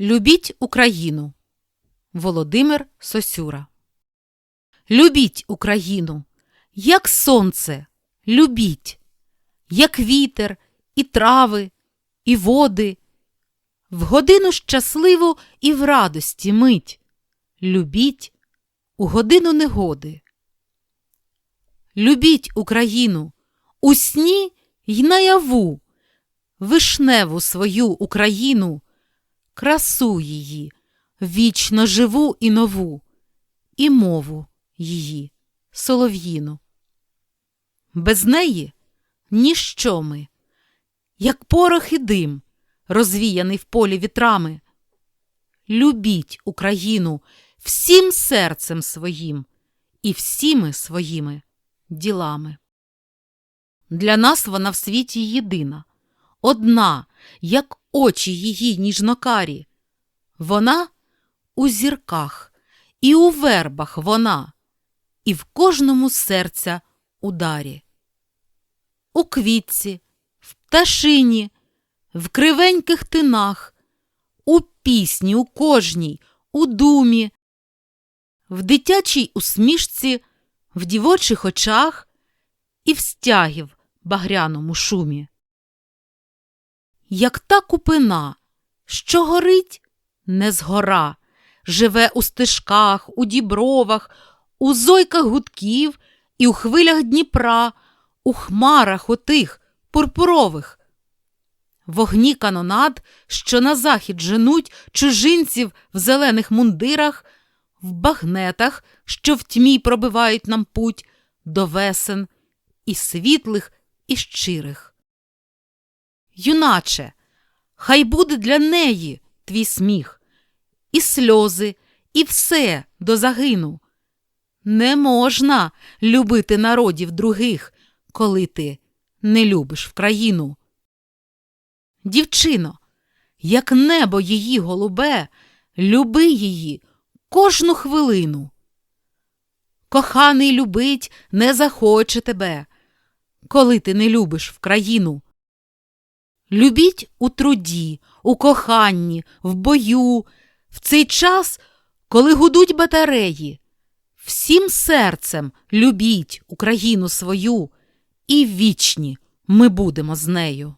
Любіть Україну. Володимир Сосюра. Любіть Україну, як сонце, любіть, як вітер, і трави, і води. В годину щасливу і в радості мить. Любіть у годину негоди. Любіть Україну у сні й наяву, вишневу свою Україну, красу її, вічно живу і нову, і мову її, солов'їну. Без неї ніщо ми, як порох і дим, розвіяний в полі вітрами. Любіть Україну всім серцем своїм і всіми своїми ділами. Для нас вона в світі єдина, одна, як очі її ніжнокарі. Вона у зірках, і у вербах вона, і в кожному серця ударі. У квітці, в пташині, в кривеньких тинах, у пісні, у кожній, у думі, в дитячій усмішці, в дівочих очах і в стягів багряному шумі. Як та купина, що горить, не згора, живе у стежках, у дібровах, у зойках гудків і у хвилях Дніпра, у хмарах отих пурпурових. Вогні канонад, що на захід женуть чужинців в зелених мундирах, в багнетах, що в тьмі пробивають нам путь до весен і світлих, і щирих. Юначе, хай буде для неї твій сміх, і сльози, і все до загину. Не можна любити народів других, коли ти не любиш в країну. Дівчино, як небо її голубе, люби її кожну хвилину. Коханий любить не захоче тебе, коли ти не любиш в країну. Любіть у труді, у коханні, в бою, в цей час, коли гудуть батареї. Всім серцем любіть Україну свою, і вічні ми будемо з нею.